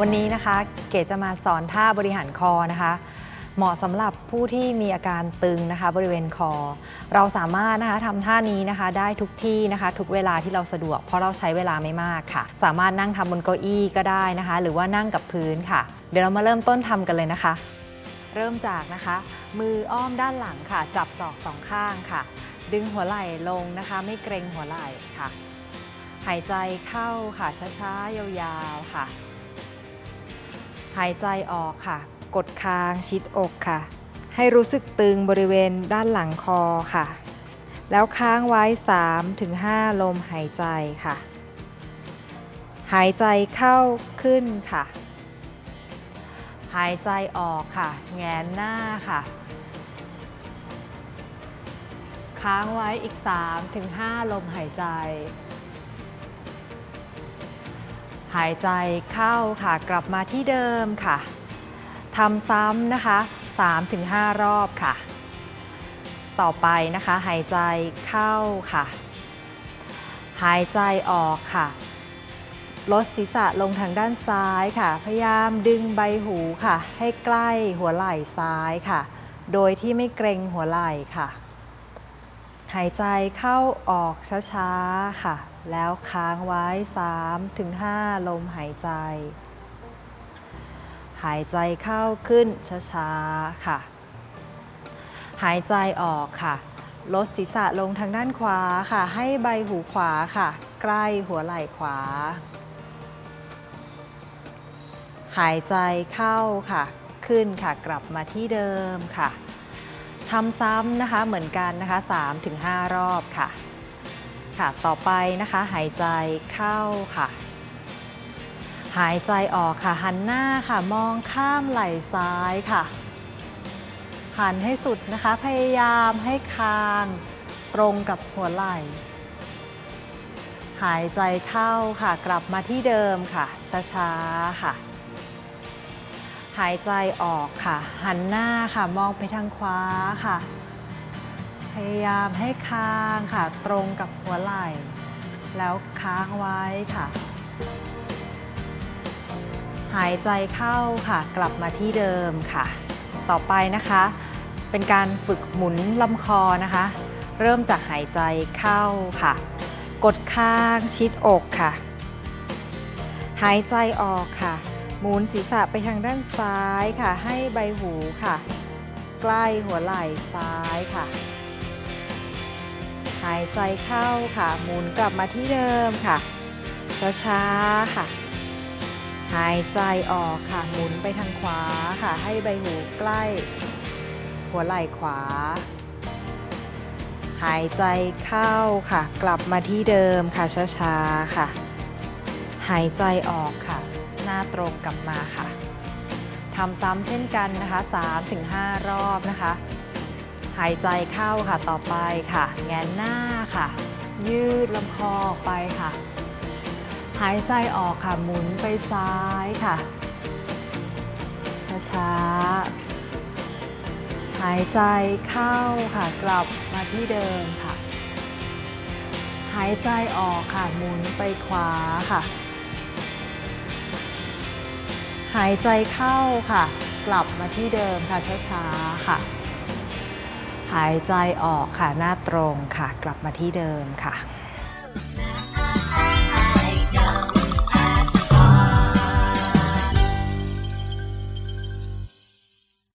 วันนี้นะคะเก๋จะมาสอนท่าบริหารคอนะคะ เหมาะสำหรับผู้ที่มีอาการตึงนะคะ บริเวณคอ เราสามารถนะคะทำท่านี้นะคะ ได้ทุกที่นะคะ ทุกเวลาที่เราสะดวก เพราะเราใช้เวลาไม่มากค่ะ สามารถนั่งทำบนเก้าอี้ก็ได้นะคะ หรือว่านั่งกับพื้นค่ะ เดี๋ยวเรามาเริ่มต้นทำกันเลยนะคะ เริ่มจากนะคะ มืออ้อมด้านหลังค่ะ จับศอกสองข้างค่ะ ดึงหัวไหล่ลงนะคะ ไม่เกรงหัวไหล่ค่ะ หายใจเข้าค่ะช้าๆยาวๆค่ะ หายใจออกค่ะ กดคางชิดอกค่ะ ให้รู้สึกตึงบริเวณด้านหลังคอค่ะ แล้วค้างไว้ 3-5 ลมหายใจค่ะ หายใจเข้าขึ้นค่ะ หายใจออกค่ะ แงนหน้าค่ะ ค้างไว้อีก 3-5 ลมหายใจ หายใจเข้าค่ะ กลับมาที่เดิมค่ะทำซ้ำนะคะ 3-5 รอบค่ะ ต่อไปนะคะ หายใจเข้าค่ะ หายใจออกค่ะ ลดศีรษะลงทางด้านซ้ายค่ะ พยายามดึงใบหูค่ะ ให้ใกล้หัวไหล่ซ้ายค่ะ โดยที่ไม่เกรงหัวไหล่ค่ะ หายใจเข้าออกช้าๆค่ะ แล้วค้างไว้ 3-5 ลมหายใจ หายใจเข้าขึ้นช้าๆค่ะ หายใจออกค่ะ ลดศีรษะลงทางด้านขวาค่ะ ให้ใบหูขวาค่ะ ใกล้หัวไหล่ขวา หายใจเข้าค่ะ ขึ้นค่ะ กลับมาที่เดิมค่ะ ทำซ้ำนะคะเหมือนกันนะคะ 3-5 รอบค่ะ ค่ะ ต่อไปนะคะหายใจเข้าค่ะ หายใจออกค่ะ หันหน้าค่ะ มองข้ามไหล่ซ้ายค่ะ หันให้สุดนะคะ พยายามให้คางตรงกับหัวไหล่ หายใจเข้าค่ะ กลับมาที่เดิมค่ะ ช้าๆค่ะ หายใจออกค่ะ หันหน้าค่ะมองไปทางขวาค่ะ พยายามให้คางค่ะ ตรงกับหัวไหล่ แล้วค้างไว้ค่ะ หายใจเข้าค่ะ กลับมาที่เดิมค่ะ ต่อไปนะคะ เป็นการฝึกหมุนลำคอนะคะ เริ่มจากหายใจเข้าค่ะ กดค้างชิดอกค่ะ หายใจออกค่ะ หมุนศีรษะไปทางด้านซ้ายค่ะ ให้ใบหูค่ะ ใกล้หัวไหล่ซ้ายค่ะ หายใจเข้าค่ะ หมุนกลับมาที่เดิมค่ะ ช้าๆค่ะ หายใจออกค่ะ หมุนไปทางขวาค่ะ ให้ใบหูใกล้ หัวไหล่ขวา หายใจเข้าค่ะ กลับมาที่เดิมค่ะ ช้าๆค่ะ หายใจออกค่ะ น้าตรงกลับมาค่ะทำซ้ำเช่นกันนะคะ3-5 รอบนะคะ หายใจเข้าค่ะต่อไปค่ะ แงนหน้าค่ะ ยืดลำคอออกไปค่ะ หายใจออกค่ะหมุนไปซ้ายค่ะ ช้าๆ หายใจเข้าค่ะกลับมาที่เดิมค่ะ หายใจออกค่ะหมุนไปขวาค่ะ หายใจเข้าค่ะ กลับมาที่เดิมค่ะช้าๆค่ะ หายใจออกค่ะหน้าตรงค่ะ กลับมาที่เดิมค่ะ